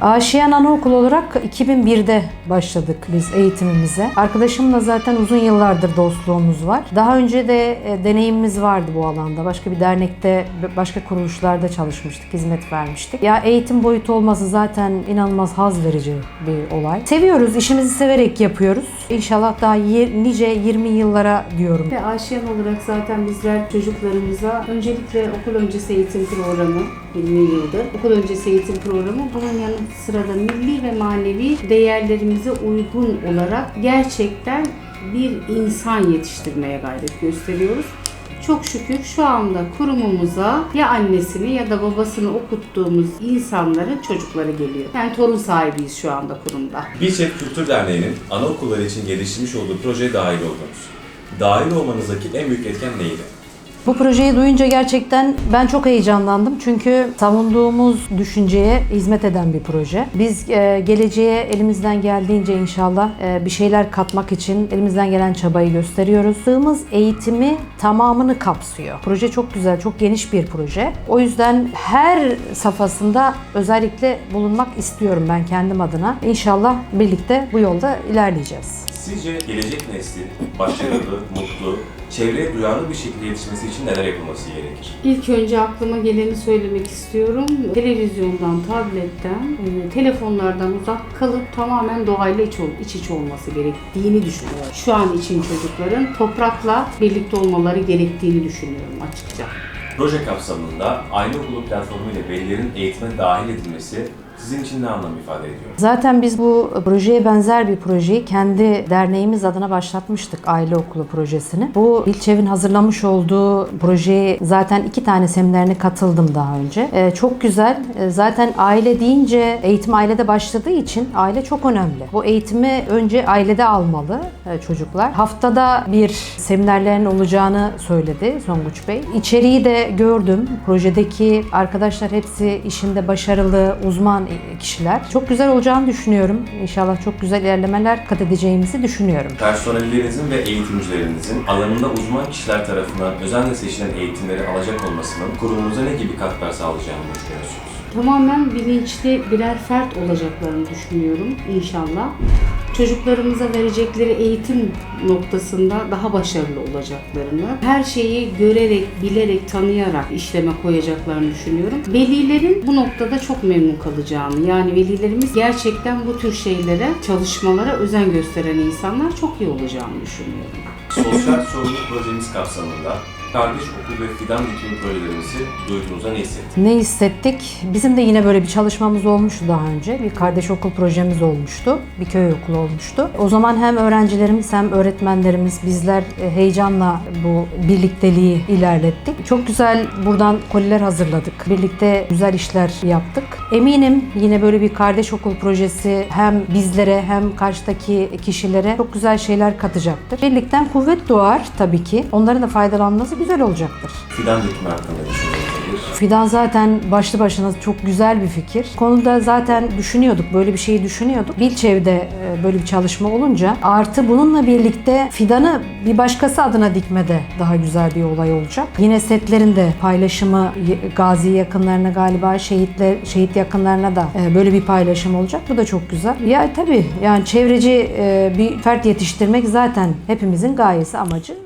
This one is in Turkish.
Aşiyan Anaokulu olarak 2001'de başladık biz eğitimimize. Arkadaşımla zaten uzun yıllardır dostluğumuz var. Daha önce de e, deneyimimiz vardı bu alanda. Başka bir dernekte, başka kuruluşlarda çalışmıştık, hizmet vermiştik. Ya eğitim boyutu olması zaten inanılmaz haz verici bir olay. Seviyoruz, işimizi severek yapıyoruz. İnşallah daha nice 20 yıllara diyorum. Ve Aşiyan olarak zaten bizler çocuklarımıza öncelikle okul öncesi eğitim programı 20 yıldır. Okul öncesi eğitim programı bunun yanı sıra da milli ve manevi değerlerimize uygun olarak gerçekten bir insan yetiştirmeye gayret gösteriyoruz. Çok şükür şu anda kurumumuza ya annesini ya da babasını okuttuğumuz insanların çocukları geliyor. Yani torun sahibiyiz şu anda kurumda. Bilçek Kültür Derneği'nin anaokulları için geliştirmiş olduğu projeye dahil oldunuz. Dahil olmanızdaki en büyük etken neydi? Bu projeyi duyunca gerçekten ben çok heyecanlandım. Çünkü savunduğumuz düşünceye hizmet eden bir proje. Biz e, geleceğe elimizden geldiğince inşallah e, bir şeyler katmak için elimizden gelen çabayı gösteriyoruz. Sığımız eğitimi tamamını kapsıyor. Proje çok güzel, çok geniş bir proje. O yüzden her safhasında özellikle bulunmak istiyorum ben kendim adına. İnşallah birlikte bu yolda ilerleyeceğiz. Sizce gelecek neslin başarılı, mutlu, çevreye duyarlı bir şekilde yetişmesi için neler yapılması gerekir? İlk önce aklıma geleni söylemek istiyorum. Televizyondan, tabletten, e, telefonlardan uzak kalıp tamamen doğayla iç, iç içe olması gerektiğini düşünüyorum. Şu an için çocukların toprakla birlikte olmaları gerektiğini düşünüyorum açıkça. Proje kapsamında aynı okulu platformu ile velilerin eğitime dahil edilmesi sizin için ne anlam ifade ediyor? Zaten biz bu projeye benzer bir projeyi kendi derneğimiz adına başlatmıştık aile okulu projesini. Bu İlçev'in hazırlamış olduğu projeye zaten iki tane seminerine katıldım daha önce. Ee, çok güzel. Ee, zaten aile deyince eğitim ailede başladığı için aile çok önemli. Bu eğitimi önce ailede almalı e, çocuklar. Haftada bir seminerlerin olacağını söyledi Songuç Bey. İçeriği de gördüm. Projedeki arkadaşlar hepsi işinde başarılı, uzman kişiler. Çok güzel olacağını düşünüyorum. İnşallah çok güzel ilerlemeler kat edeceğimizi düşünüyorum. Personellerinizin ve eğitimcilerinizin alanında uzman kişiler tarafından özenle seçilen eğitimleri alacak olmasının kurumumuza ne gibi katkılar sağlayacağını düşünüyorsunuz? Tamamen bilinçli birer fert olacaklarını düşünüyorum inşallah. Çocuklarımıza verecekleri eğitim noktasında daha başarılı olacaklarını, her şeyi görerek, bilerek, tanıyarak işleme koyacaklarını düşünüyorum. Velilerin bu noktada çok memnun kalacağını, yani velilerimiz gerçekten bu tür şeylere, çalışmalara özen gösteren insanlar çok iyi olacağını düşünüyorum. Sosyal sorumluluk projemiz kapsamında kardeş okul ve fidan dikimi projelerimizi duyduğunuzda ne hissettiniz? Ne hissettik? Bizim de yine böyle bir çalışmamız olmuştu daha önce. Bir kardeş okul projemiz olmuştu. Bir köy okulu olmuştu. O zaman hem öğrencilerimiz hem öğretmenlerimiz bizler e, heyecanla bu birlikteliği ilerlettik. Çok güzel buradan koliler hazırladık. Birlikte güzel işler yaptık. Eminim yine böyle bir kardeş okul projesi hem bizlere hem karşıdaki kişilere çok güzel şeyler katacaktır. Birlikten kuvvet doğar tabii ki. Onların da faydalanması güzel olacaktır. Fidan dikimi hakkında nedir? Fidan zaten başlı başına çok güzel bir fikir. Konuda zaten düşünüyorduk, böyle bir şeyi düşünüyorduk. Bilçev'de e, böyle bir çalışma olunca artı bununla birlikte fidanı bir başkası adına dikmede daha güzel bir olay olacak. Yine setlerin de paylaşımı gazi yakınlarına galiba şehitler şehit yakınlarına da e, böyle bir paylaşım olacak. Bu da çok güzel. Ya tabii yani çevreci e, bir fert yetiştirmek zaten hepimizin gayesi, amacı.